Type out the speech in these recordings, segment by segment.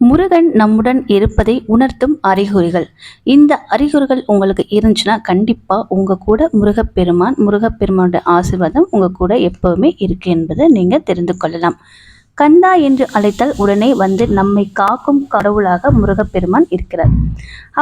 முருகன் நம்முடன் இருப்பதை உணர்த்தும் அறிகுறிகள். இந்த அறிகுறிகள் உங்களுக்கு இருந்துச்சுன்னா கண்டிப்பாக உங்கள் கூட முருகப்பெருமான் முருகப்பெருமானோட ஆசீர்வாதம் உங்கள் கூட எப்போவுமே இருக்கு என்பதை நீங்கள் தெரிந்து கொள்ளலாம். கந்தா என்று அழைத்தால் உடனே வந்து நம்மை காக்கும் கடவுளாக முருகப்பெருமான் இருக்கிறார்.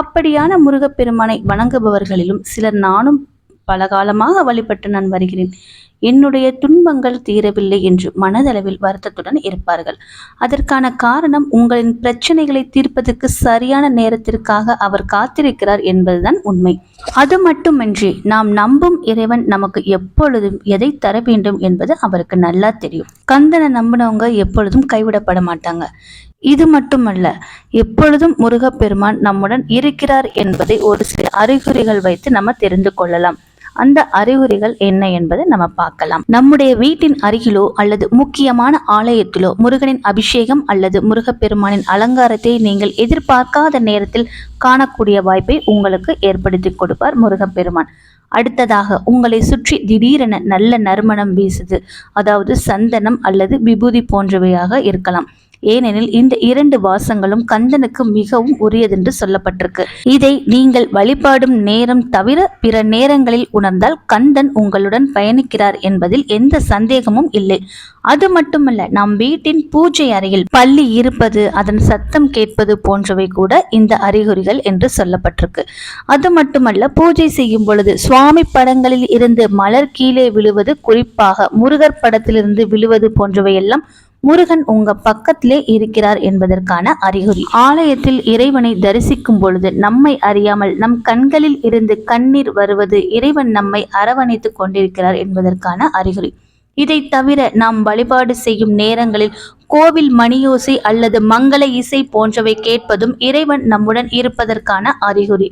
அப்படியான முருகப்பெருமானை வணங்குபவர்களிலும் சிலர் நானும் பலகாலமாக வழிபட்டு நான் வருகிறேன். என்னுடைய துன்பங்கள் தீரவில்லை என்று மனதளவில் வருத்தத்துடன் இருப்பார்கள். அதற்கான காரணம் உங்களின் பிரச்சனைகளை தீர்ப்பதற்கு சரியான நேரத்திற்காக அவர் காத்திருக்கிறார் என்பதுதான் உண்மை. அது மட்டுமின்றி நாம் நம்பும் இறைவன் நமக்கு எப்பொழுதும் எதை தர வேண்டும் என்பது அவருக்கு நல்லா தெரியும். கந்தனை நம்பினவங்க எப்பொழுதும் கைவிடப்பட மாட்டாங்க. இது மட்டுமல்ல எப்பொழுதும் முருகப்பெருமான் நம்முடன் இருக்கிறார் என்பதை ஒரு சில அறிகுறிகள் வைத்து நம்ம தெரிந்து கொள்ளலாம். அந்த அறிகுறிகள் என்ன என்பதை நம்ம பார்க்கலாம். நம்முடைய வீட்டின் அருகிலோ அல்லது முக்கியமான ஆலயத்திலோ முருகனின் அபிஷேகம் அல்லது முருகப்பெருமானின் அலங்காரத்தை நீங்கள் எதிர்பார்க்காத நேரத்தில் காணக்கூடிய வாய்ப்பை உங்களுக்கு ஏற்படுத்தி கொடுப்பார் முருகப்பெருமான். அடுத்ததாக உங்களை சுற்றி திடீரென நல்ல நறுமணம் வீசுது. அதாவது சந்தனம் அல்லது விபூதி போன்றவையாக இருக்கலாம். ஏனெனில் இந்த இரண்டு வாசங்களும் கந்தனுக்கு மிகவும் உரியதென்று சொல்லப்பட்டிருக்கு. இதை நீங்கள் வழிபாடும் நேரம் தவிர பிற நேரங்களில் உணர்ந்தால் கந்தன் உங்களுடன் பயணிக்கிறார் என்பதில் எந்த சந்தேகமும் இல்லை. அது மட்டுமல்ல நம் வீட்டின் பூஜை அறையில் பள்ளி இருப்பது அதன் சத்தம் கேட்பது போன்றவை கூட இந்த அறிகுறிகள் என்று சொல்லப்பட்டிருக்கு. அது மட்டுமல்ல பூஜை செய்யும் பொழுது சுவாமி படங்களில் இருந்து மலர் கீழே விழுவது குறிப்பாக முருகர் படத்திலிருந்து விழுவது போன்றவை எல்லாம் முருகன் உங்க பக்கத்திலே இருக்கிறார் என்பதற்கான அறிகுறி. ஆலயத்தில் இறைவனை தரிசிக்கும் பொழுது நம்மை அறியாமல் நம் கண்களில் இருந்து கண்ணீர் வருவது இறைவன் நம்மை அரவணைத்துக் கொண்டிருக்கிறார் என்பதற்கான அறிகுறி. இதை தவிர நாம் வழிபாடு செய்யும் நேரங்களில் கோவில் மணியோசை அல்லது மங்கள இசை போன்றவை கேட்பதும் இறைவன் நம்முடன் இருப்பதற்கான அறிகுறி.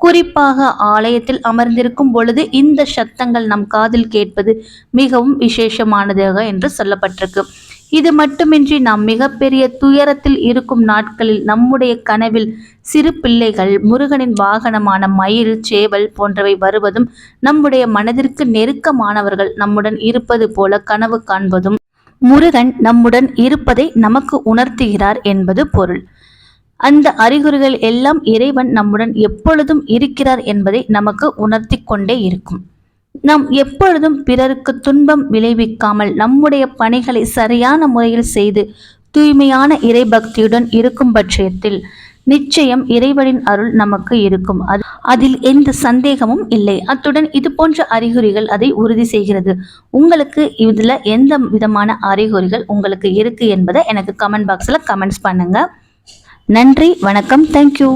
குறிப்பாக ஆலயத்தில் அமர்ந்திருக்கும் பொழுது இந்த சத்தங்கள் நம் காதில் கேட்பது மிகவும் விசேஷமானதாக என்று சொல்லப்பட்டிருக்கு. இது மட்டுமின்றி நாம் மிகப்பெரிய துயரத்தில் இருக்கும் நாட்களில் நம்முடைய கனவில் சிறு பிள்ளைகள் முருகனின் வாகனமான மயில் சேவல் போன்றவை வருவதும் நம்முடைய மனதிற்கு நெருக்கமானவர்கள் நம்முடன் இருப்பது போல கனவு காண்பதும் முருகன் நம்முடன் இருப்பதை நமக்கு உணர்த்துகிறார் என்பது பொருள். அந்த அறிகுறிகள் எல்லாம் இறைவன் நம்முடன் எப்பொழுதும் இருக்கிறார் என்பதை நமக்கு உணர்த்தி கொண்டே இருக்கும். நாம் எப்பொழுதும் பிறருக்கு துன்பம் விளைவிக்காமல் நம்முடைய பணிகளை சரியான முறையில் செய்து தூய்மையான இறைபக்தியுடன் இருக்கும் பட்சத்தில் நிச்சயம் இறைவனின் அருள் நமக்கு இருக்கும். அது அதில் எந்த சந்தேகமும் இல்லை. அத்துடன் இது போன்ற அறிகுறிகள் அதை உறுதி செய்கிறது. உங்களுக்கு இதில் எந்த விதமான அறிகுறிகள் உங்களுக்கு இருக்கு என்பதை எனக்கு கமெண்ட் பாக்ஸில் கமெண்ட்ஸ் பண்ணுங்க. நன்றி வணக்கம் தேங்க்யூ